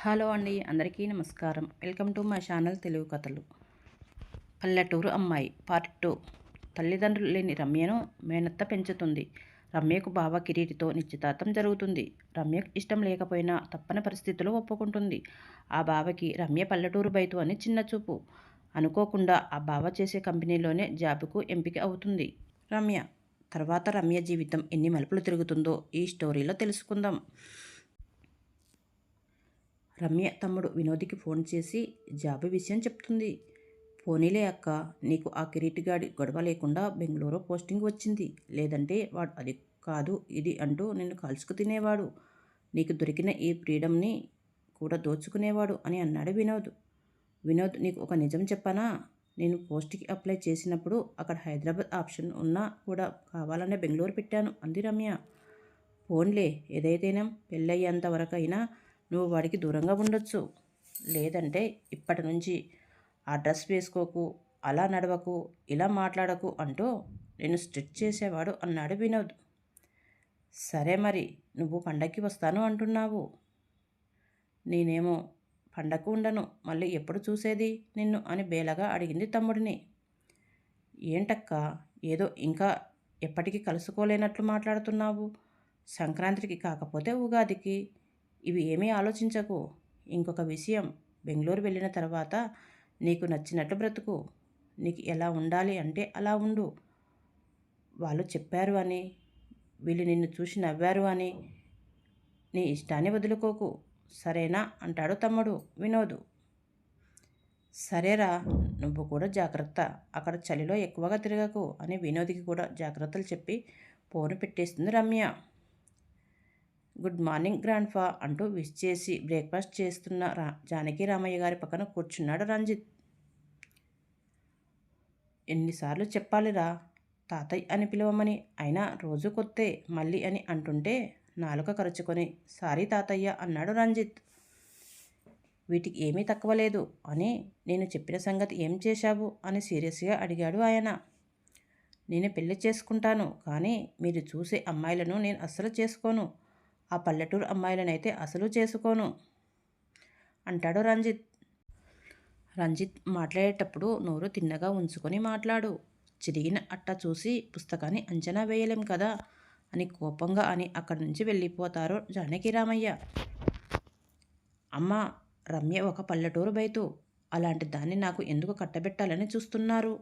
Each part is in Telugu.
హలో అండి అందరికీ నమస్కారం. Welcome to my channel Telugu కథలు. పల్లెటూరు అమ్మాయి పార్ట్ టూ. తల్లిదండ్రులు లేని రమ్యను మేనత్త పెంచుతుంది. రమ్యకు బావ కిరీటితో నిశ్చితార్థం జరుగుతుంది. రమ్యకు ఇష్టం లేకపోయినా తప్పని పరిస్థితుల్లో ఒప్పుకుంటుంది. ఆ బావకి రమ్య పల్లెటూరు బయటు అని చిన్న చూపు. అనుకోకుండా ఆ బావ చేసే కంపెనీలోనే జాబుకు ఎంపిక అవుతుంది. రమ్య తర్వాత రమ్య జీవితం ఎన్ని మలుపులు తిరుగుతుందో ఈ స్టోరీలో తెలుసుకుందాం. రమ్య తమ్ముడు వినోద్కి ఫోన్ చేసి జాబు విషయం చెప్తుంది. పోనీలే అక్క నీకు ఆ కిరీటిగాడి గొడవ లేకుండా బెంగళూరు పోస్టింగ్ వచ్చింది. లేదంటే వాడు అది కాదు ఇది అంటూ నిన్ను కాల్చుకు తినేవాడు. నీకు దొరికిన ఈ ఫ్రీడమ్ని కూడా దోచుకునేవాడు అని అన్నాడు వినోద్. వినోద్ నీకు ఒక నిజం చెప్పానా? నేను పోస్ట్కి అప్లై చేసినప్పుడు అక్కడ హైదరాబాద్ ఆప్షన్ ఉన్నా కూడా కావాలనే బెంగళూరు పెట్టాను అంది రమ్య. ఫోన్లే ఏదైతేనే పెళ్ళయ్యేంత వరకైనా నువ్వు వాడికి దూరంగా ఉండొచ్చు. లేదంటే ఇప్పటి నుంచి ఆ డ్రెస్ వేసుకోకు అలా నడవకు ఇలా మాట్లాడకు అంటూ నేను స్ట్రిచ్ చేసేవాడు అన్నాడు వినోద్. సరే మరి నువ్వు పండక్కి వస్తాను అంటున్నావు. నేనేమో పండక్కు ఉండను మళ్ళీ ఎప్పుడు చూసేది నిన్ను అని బేలగా అడిగింది తమ్ముడిని. ఏంటక్క ఏదో ఇంకా ఎప్పటికీ కలుసుకోలేనట్లు మాట్లాడుతున్నావు. సంక్రాంతికి కాకపోతే ఉగాదికి. ఇవి ఏమీ ఆలోచించకు. ఇంకొక విషయం బెంగళూరు వెళ్ళిన తర్వాత నీకు నచ్చినట్టు బ్రతుకు. నీకు ఎలా ఉండాలి అంటే అలా ఉండు. వాళ్ళు చెప్పారు అని వీళ్ళు నిన్ను చూసి నవ్వారు అని. నీ ఇష్టాన్ని వదులుకోకు. సరేనా అంటాడు తమ్ముడు వినోదు. సరేరా నువ్వు కూడా జాగ్రత్త. అక్కడ చలిలో ఎక్కువగా తిరగకు అని వినోద్కి కూడా జాగ్రత్తలు చెప్పి ఫోన్ పెట్టేస్తుంది రమ్య. గుడ్ మార్నింగ్ గ్రాండ్ఫా అంటూ విష్ చేసి బ్రేక్ఫాస్ట్ చేస్తున్న రా జానకి రామయ్య గారి పక్కన కూర్చున్నాడు రంజిత్. ఎన్నిసార్లు చెప్పాలిరా తాతయ్య అని పిలవమని అయినా రోజు కొత్తే మళ్ళీ అని అంటుంటే నాలుక కరుచుకొని సారీ తాతయ్య అన్నాడు రంజిత్. వీటికి ఏమీ తక్కువ లేదు అని నేను చెప్పిన సంగతి ఏం చేశావు అని సీరియస్గా అడిగాడు ఆయన. నేను పెళ్ళి చేసుకుంటాను కానీ మీరు చూసే అమ్మాయిలను నేను అస్సలు చేసుకోను. ఆ పల్లెటూరు అమ్మాయిలనైతే అసలు చేసుకోను. అంటాడు రంజిత్. రంజిత్ మాట్లాడేటప్పుడు నోరు తిన్నగా ఉంచుకొని మాట్లాడు. చిరిగిన అట్ట చూసి పుస్తకాన్ని అంచనా వేయలేం కదా అని కోపంగా అని అక్కడి నుంచి వెళ్ళిపోతారు జానకి రామయ్య. అమ్మ రమ్య ఒక పల్లెటూరు బయతు అలాంటి దాన్ని నాకు ఎందుకు కట్టబెట్టాలని చూస్తున్నారు?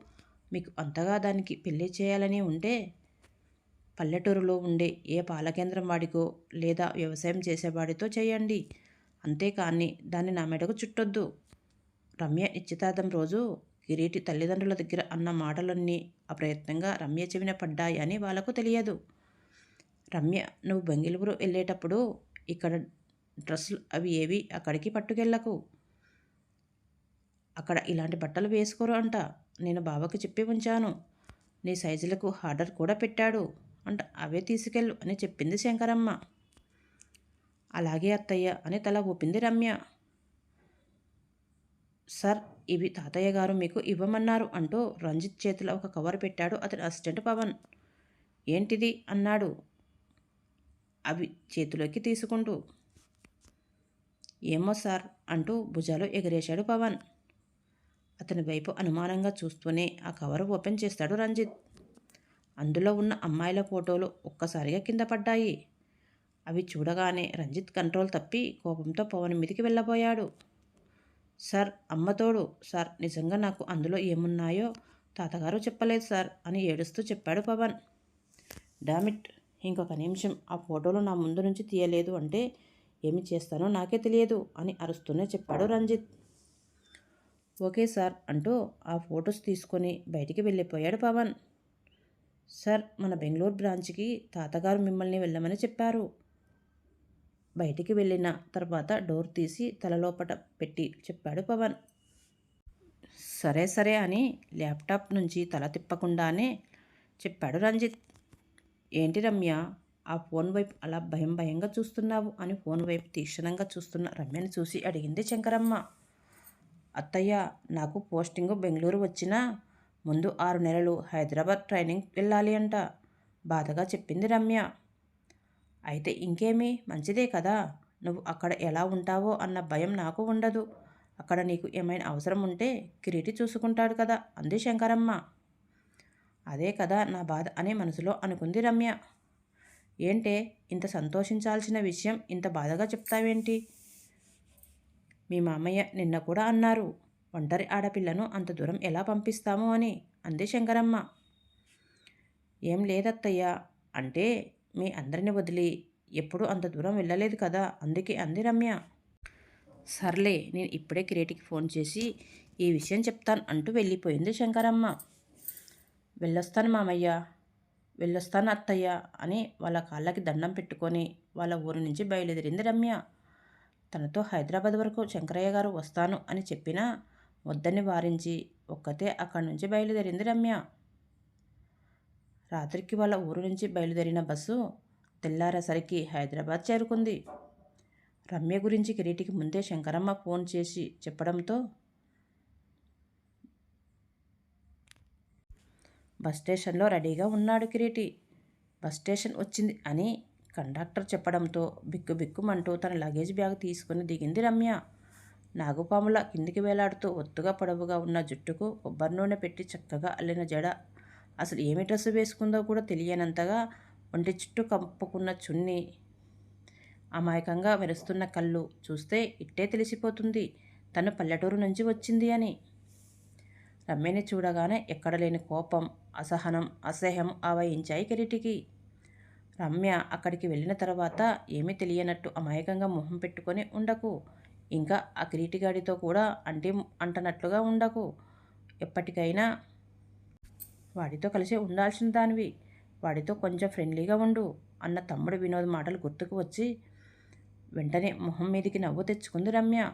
మీకు అంతగా దానికి పెళ్ళి చేయాలని ఉంటే పల్లెటూరులో ఉండే ఏ పాలకేంద్రం వాడికో లేదా వ్యవసాయం చేసేవాడితో చేయండి. అంతేకాని దాన్ని నా మెడకు చుట్టొద్దు. రమ్య నిశ్చితార్థం రోజు కిరీటి తల్లిదండ్రుల దగ్గర అన్న మాటలన్నీ అప్రయత్నంగా రమ్య చెవిన పడ్డాయని వాళ్ళకు తెలియదు. రమ్య నువ్వు బెంగళూరు వెళ్ళేటప్పుడు ఇక్కడ డ్రెస్సులు అవి ఏవి అక్కడికి పట్టుకెళ్ళకు. అక్కడ ఇలాంటి బట్టలు వేసుకోరు అంట. నేను బాబాకి చెప్పి ఉంచాను. నీ సైజులకు ఆర్డర్ కూడా పెట్టాడు. అంట. అవే తీసుకెళ్ళు అని చెప్పింది శంకరమ్మ. అలాగే అత్తయ్య అని తల ఊపింది రమ్య. సార్ ఇవి తాతయ్య గారు మీకు ఇవ్వమన్నారు అంటూ రంజిత్ చేతిలో ఒక కవర్ పెట్టాడు అతని అసిస్టెంట్ పవన్. ఏంటిది? అన్నాడు. అవి చేతిలోకి తీసుకుంటూ. ఏమో సార్ అంటూ భుజాలు ఎగరేశాడు పవన్. అతని వైపు అనుమానంగా చూస్తూనే ఆ కవర్ ఓపెన్ చేస్తాడు రంజిత్. అందులో ఉన్న అమ్మాయిల ఫోటోలు ఒక్కసారిగా కింద పడ్డాయి. అవి చూడగానే రంజిత్ కంట్రోల్ తప్పి కోపంతో పవన్ మీదికి వెళ్ళబోయాడు. సార్ అమ్మతోడు సార్ నిజంగా నాకు అందులో ఏమున్నాయో తాతగారు చెప్పలేదు సార్ అని ఏడుస్తూ చెప్పాడు పవన్. డామిట్ ఇంకొక నిమిషం. ఆ ఫోటోలు నా ముందు నుంచి తీయలేదు అంటే ఏమి చేస్తానో నాకే తెలియదు అని అరుస్తూనే చెప్పాడు రంజిత్. ఓకే సార్ అంటూ ఆ ఫొటోస్ తీసుకొని బయటికి వెళ్ళిపోయాడు పవన్. సార్ మన బెంగళూరు బ్రాంచ్కి తాతగారు మిమ్మల్ని వెళ్ళమని చెప్పారు. బయటికి వెళ్ళిన తర్వాత డోర్ తీసి తలలోపట పెట్టి చెప్పాడు పవన్. సరే సరే అని ల్యాప్టాప్ నుంచి తల తిప్పకుండానే చెప్పాడు రంజిత్. ఏంటి రమ్య ఆ ఫోన్ వైపు అలా భయం భయంగా చూస్తున్నావు అని ఫోన్ వైపు తీక్షణంగా చూస్తున్న రమ్యని చూసి అడిగింది శంకరమ్మ. అత్తయ్య నాకు పోస్టింగ్ బెంగళూరు వచ్చినా ముందు ఆరు నెలలు హైదరాబాద్ ట్రైనింగ్ వెళ్ళాలి అంట. బాధగా చెప్పింది రమ్య. అయితే ఇంకేమీ? మంచిదే కదా. నువ్వు అక్కడ ఎలా ఉంటావో అన్న భయం నాకు ఉండదు. అక్కడ నీకు ఏమైనా అవసరం ఉంటే కిరీటి చూసుకుంటాడు కదా అంది శంకరమ్మ. అదే కదా నా బాధ అనే మనసులో అనుకుంది రమ్య. ఏంటే? ఇంత సంతోషించాల్సిన విషయం ఇంత బాధగా చెప్తావేంటి? మీ మామయ్య నిన్న కూడా అన్నారు. ఒంటరి ఆడపిల్లను అంత దూరం ఎలా పంపిస్తాము అని అంది శంకరమ్మ. ఏం లేదత్తయ్య అంటే మీ అందరిని వదిలి ఎప్పుడూ అంత దూరం వెళ్ళలేదు కదా అందుకే అంది రమ్య. సర్లే నేను ఇప్పుడే కిరేటికి ఫోన్ చేసి ఈ విషయం చెప్తాను అంటూ వెళ్ళిపోయింది శంకరమ్మ. వెళ్ళొస్తాను మామయ్య వెళ్ళొస్తాను అత్తయ్య అని వాళ్ళ కాళ్ళకి దండం పెట్టుకొని వాళ్ళ ఊరు నుంచి బయలుదేరింది రమ్య. తనతో హైదరాబాద్ వరకు శంకరయ్య గారు వస్తాను అని చెప్పినా వద్దని వారించి ఒక్కతే అక్కడి నుంచి బయలుదేరింది రమ్య. రాత్రికి వాళ్ళ ఊరు నుంచి బయలుదేరిన బస్సు తెల్లారేసరికి హైదరాబాద్ చేరుకుంది. రమ్య గురించి కిరీటికి ముందే శంకరమ్మ ఫోన్ చేసి చెప్పడంతో బస్ స్టేషన్లో రెడీగా ఉన్నాడు కిరీటి. బస్ స్టేషన్ వచ్చింది అని కండక్టర్ చెప్పడంతో బిక్కు బిక్కుమంటూ తన లగేజ్ బ్యాగ్ తీసుకుని దిగింది రమ్య. నాగుపాముల కిందికి వేలాడుతూ ఒత్తుగా పొడవుగా ఉన్న జుట్టుకు కొబ్బరి నూనె పెట్టి చక్కగా అల్లిన జడ. అసలు ఏమి డ్రెస్సు వేసుకుందో కూడా తెలియనంతగా ఒంటి చుట్టూ కప్పుకున్న చున్ని. అమాయకంగా మెరుస్తున్న కళ్ళు చూస్తే ఇట్టే తెలిసిపోతుంది. తను పల్లెటూరు నుంచి వచ్చింది అని. రమ్యని చూడగానే ఎక్కడ లేని కోపం అసహనం అసహ్యం ఆవహించాయి కిరీటికి. రమ్య అక్కడికి వెళ్ళిన తర్వాత ఏమీ తెలియనట్టు అమాయకంగా మొహం పెట్టుకొని ఉండకు. ఇంకా ఆ కిరీటిగాడితో కూడా అంటే అంటనట్లుగా ఉండకు. ఎప్పటికైనా వాడితో కలిసి ఉండాల్సిన దానివి. వాడితో కొంచెం ఫ్రెండ్లీగా ఉండు అన్న తమ్ముడు వినోద్ మాటలు గుర్తుకు వచ్చి వెంటనే మొహం మీదికి నవ్వు తెచ్చుకుంది రమ్య.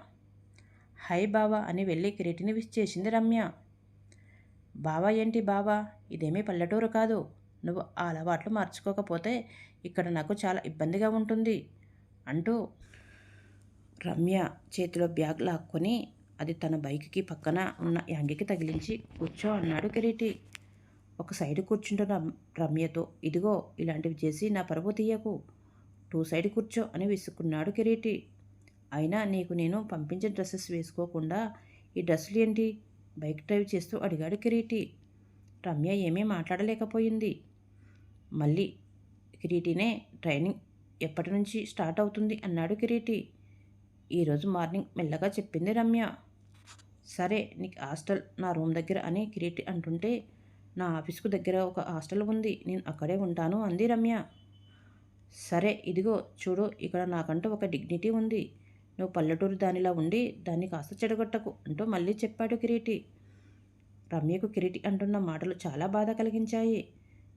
హై బావా అని వెళ్ళి కిరీటిని విష్ చేసింది రమ్య. బావా ఏంటి బావా? ఇదేమీ పల్లెటూరు కాదు. నువ్వు ఆ అలవాట్లు మార్చుకోకపోతే ఇక్కడ నాకు చాలా ఇబ్బందిగా ఉంటుంది అంటూ రమ్య చేతిలో బ్యాగ్ లాక్కొని అది తన బైక్కి పక్కన ఉన్న యాంగికి తగిలించి కూర్చో అన్నాడు కిరీటి. ఒక సైడ్ కూర్చుంటున్న రమ్యతో ఇదిగో ఇలాంటివి చేసి నా పరువు తీయకు. టూ సైడ్ కూర్చో అని విసుక్కున్నాడు కిరీటి. అయినా నీకు నేను పంపించిన డ్రెస్సెస్ వేసుకోకుండా ఈ డ్రెస్సులు ఏంటి? బైక్ డ్రైవ్ చేస్తూ అడిగాడు కిరీటి. రమ్య ఏమీ మాట్లాడలేకపోయింది. మళ్ళీ కిరీటినే ట్రైనింగ్ ఎప్పటి నుంచి స్టార్ట్ అవుతుంది? అన్నాడు కిరీటి. ఈరోజు మార్నింగ్ మెల్లగా చెప్పింది రమ్య. సరే నీకు హాస్టల్ నా రూమ్ దగ్గర అని కిరీటి అంటుంటే నా ఆఫీస్కు దగ్గర ఒక హాస్టల్ ఉంది నేను అక్కడే ఉంటాను అంది రమ్య. సరే ఇదిగో చూడు ఇక్కడ నాకంటూ ఒక డిగ్నిటీ ఉంది. నువ్వు పల్లెటూరు దానిలా ఉండి దాన్ని కాస్త చెడగొట్టకు అంటూ మళ్ళీ చెప్పాడు కిరీటి. రమ్యకు కిరీటి అంటున్న మాటలు చాలా బాధ కలిగించాయి.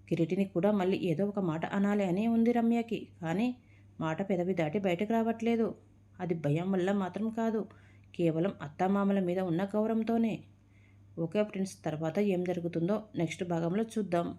కిరీటిని కూడా మళ్ళీ ఏదో ఒక మాట అనాలి అని ఉంది రమ్యకి కానీ మాట పెదవి దాటి బయటకు రావట్లేదు. అది భయం వల్ల మాత్రం కాదు. కేవలం అత్తామామల మీద ఉన్న గౌరవంతోనే. ఓకే ఫ్రెండ్స్ తర్వాత ఏం జరుగుతుందో నెక్స్ట్ భాగంలో చూద్దాం.